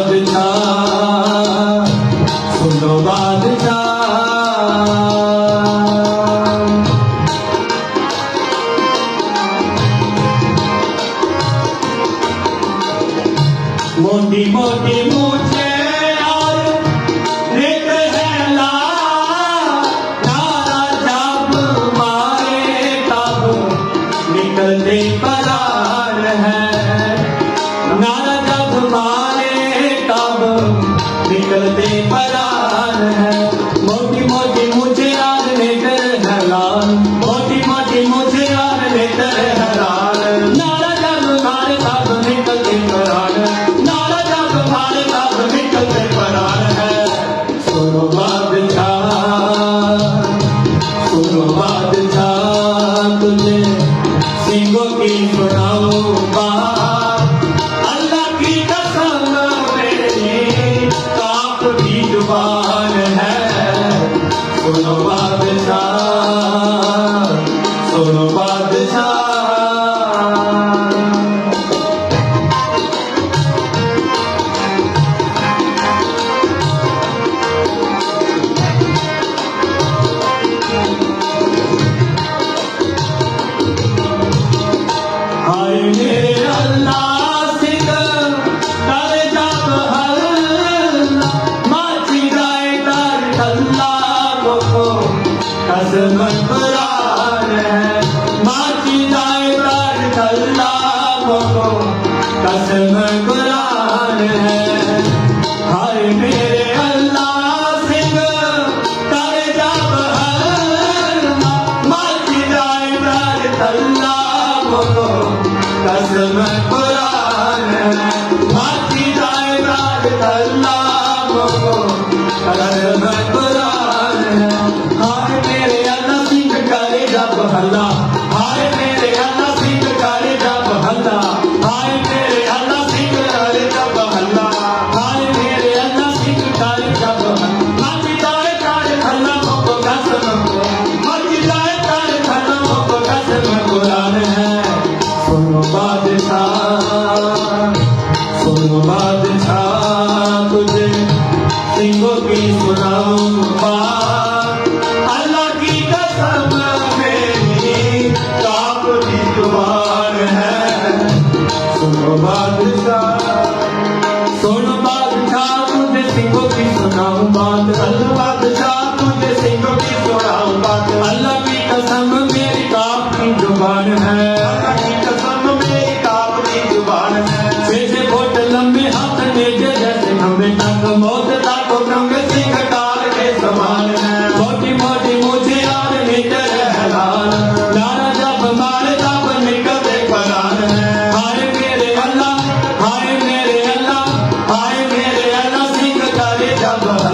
বাদশা শোনো বাদশা মোটি মোটি মুছে निकलते फरार है। मोटी मोटी मुझे यार ने कर हलाल मोटी मोटी मुझे यार ने कर हलाल नारा जब निकलते नारा जब निकलते है। सुनो सुनो तुझे। की सुना ਦੀ ਜ਼ੁਬਾਨ ਹੈ। ਸੁਣੋ ਬਾਬਾ ਸੁਣੋ आसमन बरान है माची जाए तार कल्लाम को कसम कुरान है। हाय मेरे अल्लाह सिंह तारे जाब हर माची जाए तार कल्लाम को कसम कुरान है। Hindi ko kisa na umbat at alba. 감사합니다.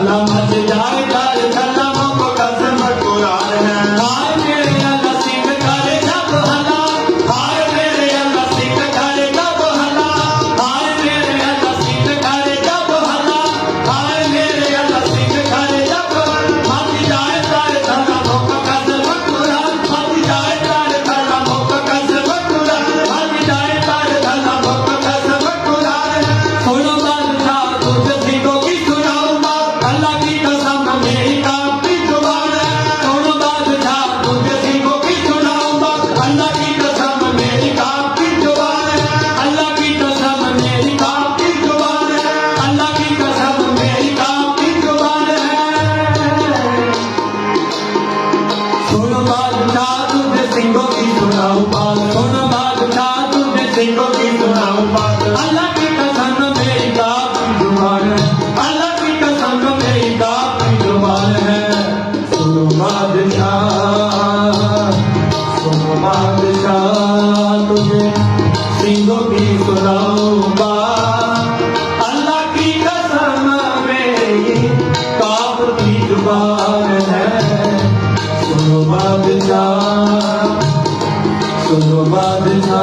ਸੁਣੋ ਬਾਦਸ਼ਾ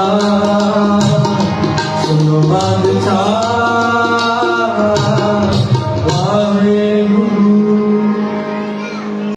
ਸੁਣੋ ਬਾਦਸ਼ਾ